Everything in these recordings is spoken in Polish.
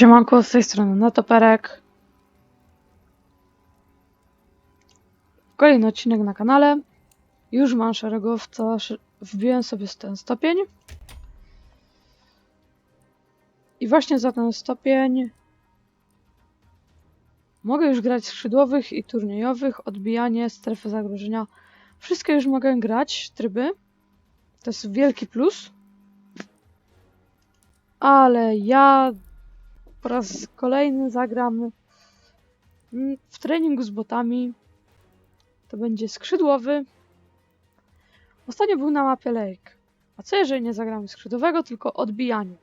Siemanko, z tej strony Netoperek. Kolejny odcinek na kanale. Już mam szeregowca, wbiłem sobie ten stopień. I właśnie za ten stopień mogę już grać skrzydłowych i turniejowych, odbijanie, strefy zagrożenia. Wszystkie już mogę grać, tryby. To jest wielki plus. Ale ja po raz kolejny zagram w treningu z botami. To będzie skrzydłowy. Ostatnio był na mapie Lake. A co jeżeli nie zagramy skrzydłowego, tylko odbijanie?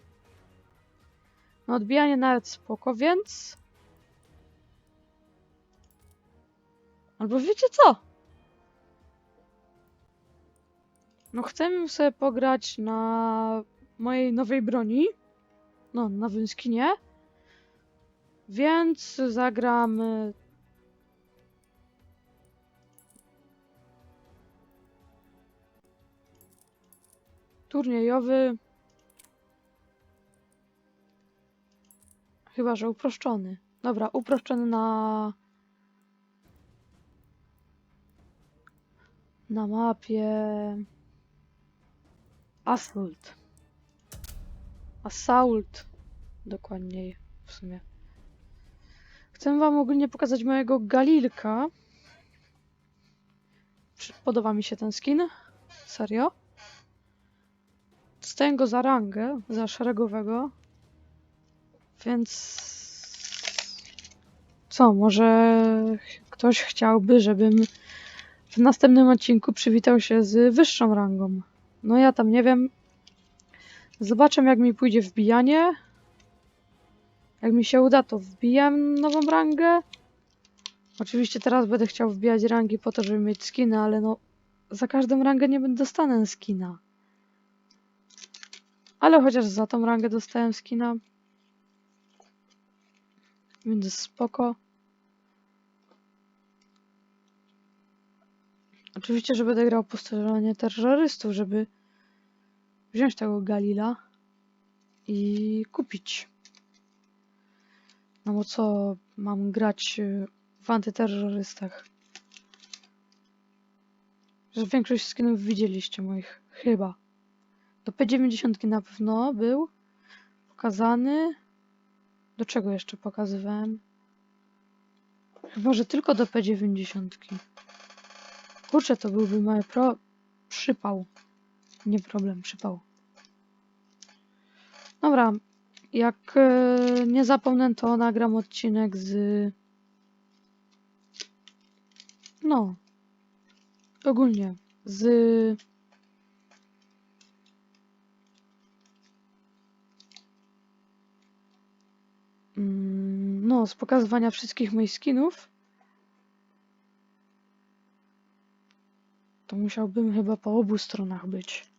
No odbijanie nawet spoko, więc... Albo wiecie co? No chcemy sobie pograć na mojej nowej broni. No, nowym skinie. Więc zagram. Turniejowy. Chyba, że uproszczony. Dobra, uproszczony na. Na mapie. Assault. Assault. Dokładniej w sumie. Chcę wam ogólnie pokazać mojego Galilka. Podoba mi się ten skin. Serio. Dostaję go za rangę, za szeregowego. Więc... Co, może ktoś chciałby, żebym w następnym odcinku przywitał się z wyższą rangą. No ja tam nie wiem. Zobaczę jak mi pójdzie wbijanie. Jak mi się uda, to wbijam nową rangę. Oczywiście teraz będę chciał wbijać rangi po to, żeby mieć skiny, ale no za każdą rangę nie będę dostanę skina. Ale chociaż za tą rangę dostałem skina. Więc spoko. Oczywiście, że będę grał terrorystów, żeby wziąć tego Galila i kupić. No bo co mam grać y, w antyterrorystach? Że większość skinów widzieliście moich, chyba. Do P90 na pewno był pokazany. Do czego jeszcze pokazywałem? Chyba, że tylko do P90. Kurczę, to byłby mały pro... przypał. Nie problem, przypał. Dobra, jak e, nie zapomnę, to nagram odcinek z. No. Ogólnie. Z. Mm, No, z pokazywania wszystkich moich skinów. To musiałbym chyba po obu stronach być.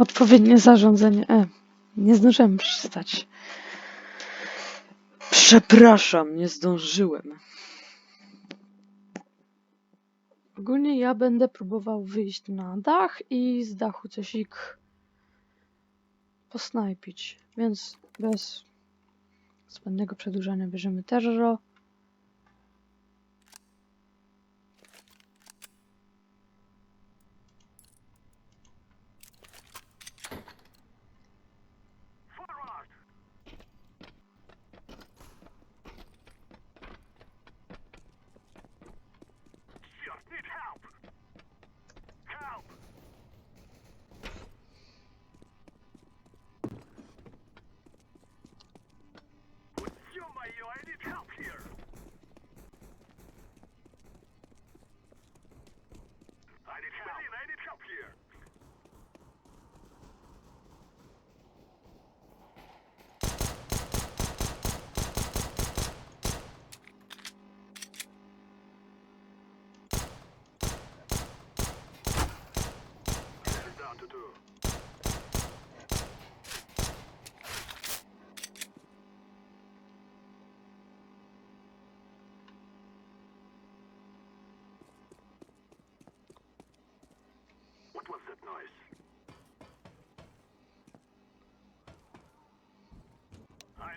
Odpowiednie zarządzenie. E, nie zdążyłem przeczytać. Przepraszam, nie zdążyłem. Ogólnie ja będę próbował wyjść na dach i z dachu coś ich posnajpić. Więc bez zbędnego przedłużania bierzemy terror.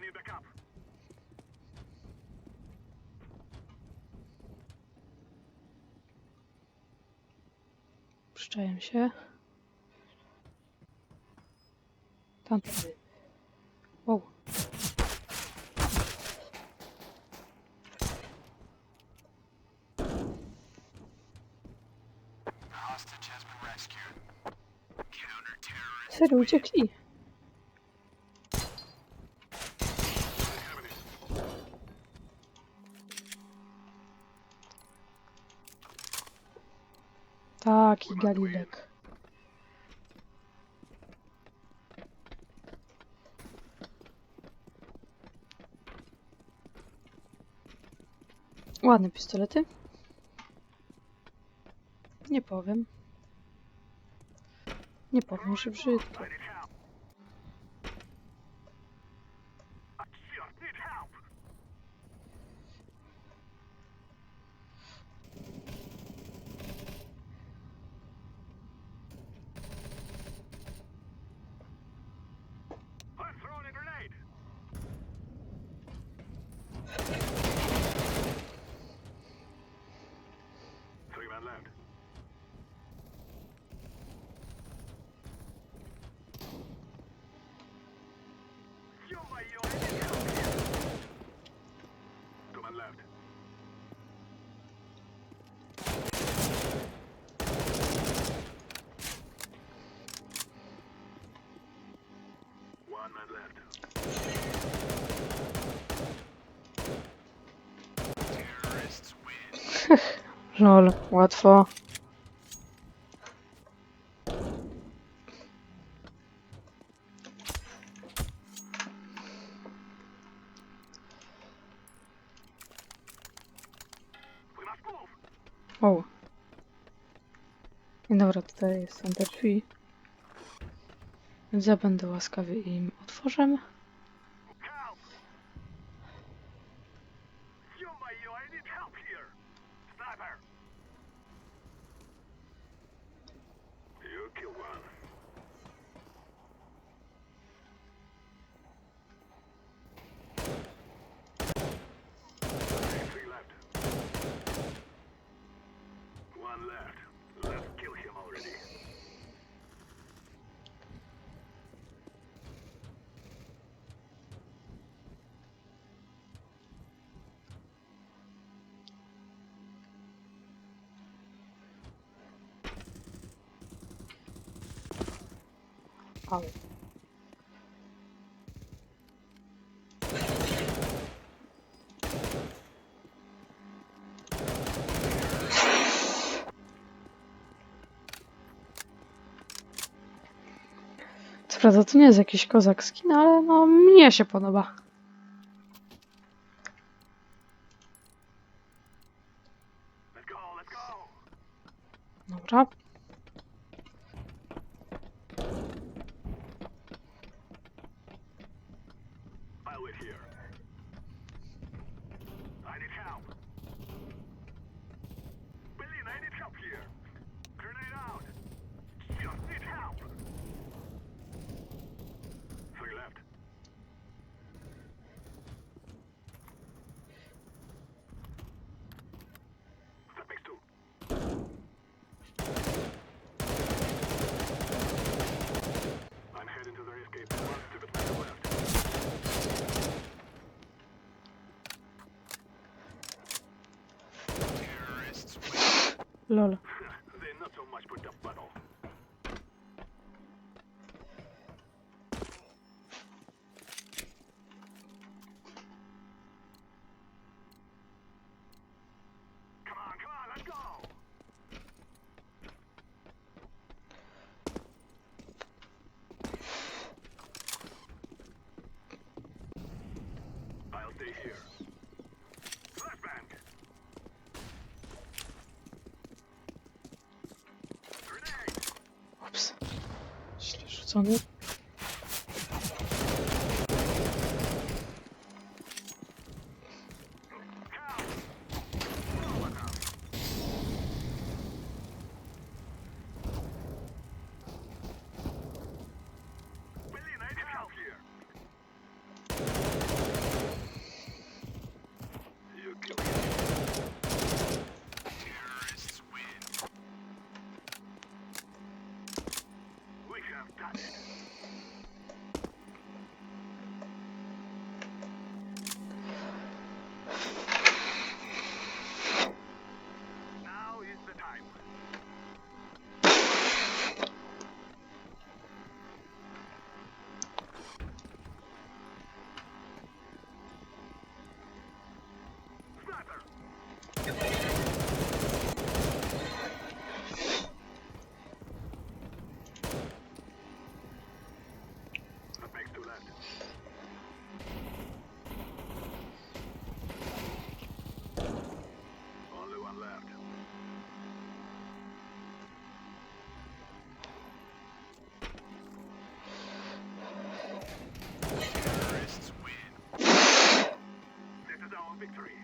need the cap. Się. Tam. Wow. Serio, uciekli. Ładne pistolety. Nie powiem. Nie powiem, że brzydko. Żol, łatwo. O. Dobra, tutaj są te drzwi. Więc ja będę łaskawy im otworzę. One left. kochały. Co prawda to nie jest jakiś kozak skin, ale no mnie się podoba. Dobra, Lol. sans doute. Victory.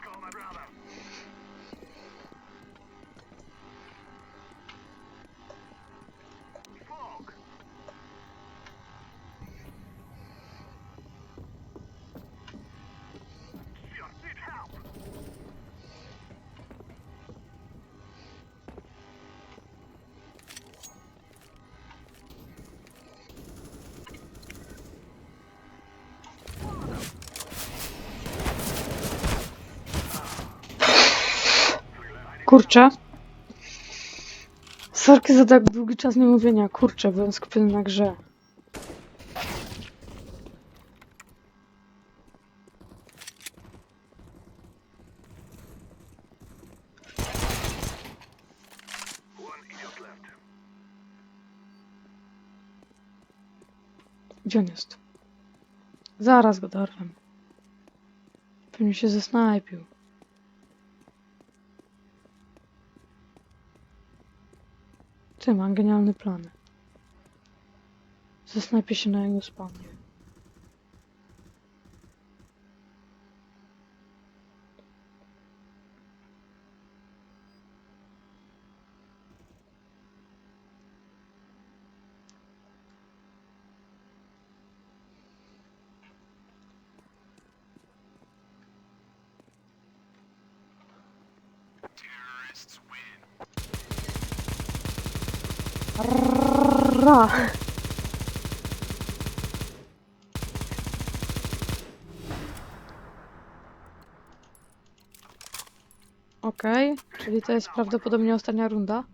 Let's call my brother. Kurczę. Sorki za tak długi czas niemówienia. Kurczę, byłem skupiony na grze. Gdzie on jest? Zaraz go dorwę. Pewnie się zesnajpił. Ty, mam genialny plan. Zesnajpię się na jego spawnie. Ra. Okej, czyli to jest prawdopodobnie ostatnia runda.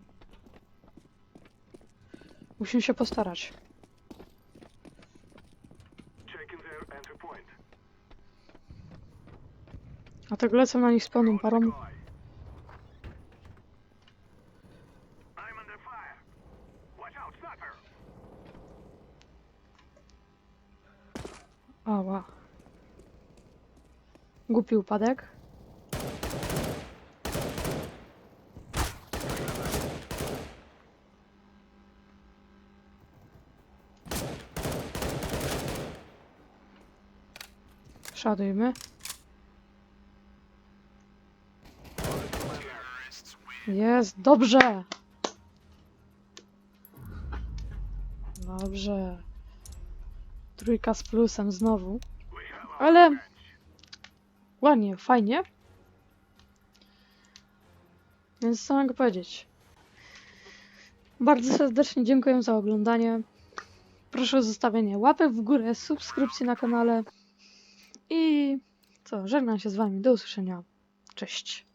Musimy się postarać. Tak lecę na nich z pełną. Ała. Głupi upadek. Szadujmy. Jest, dobrze. Dobrze. Trójka z plusem znowu. Ale ładnie, fajnie. Więc co mogę powiedzieć? Bardzo serdecznie dziękuję za oglądanie. Proszę o zostawienie łapek w górę, subskrypcji na kanale. I co, żegnam się z Wami. Do usłyszenia. Cześć.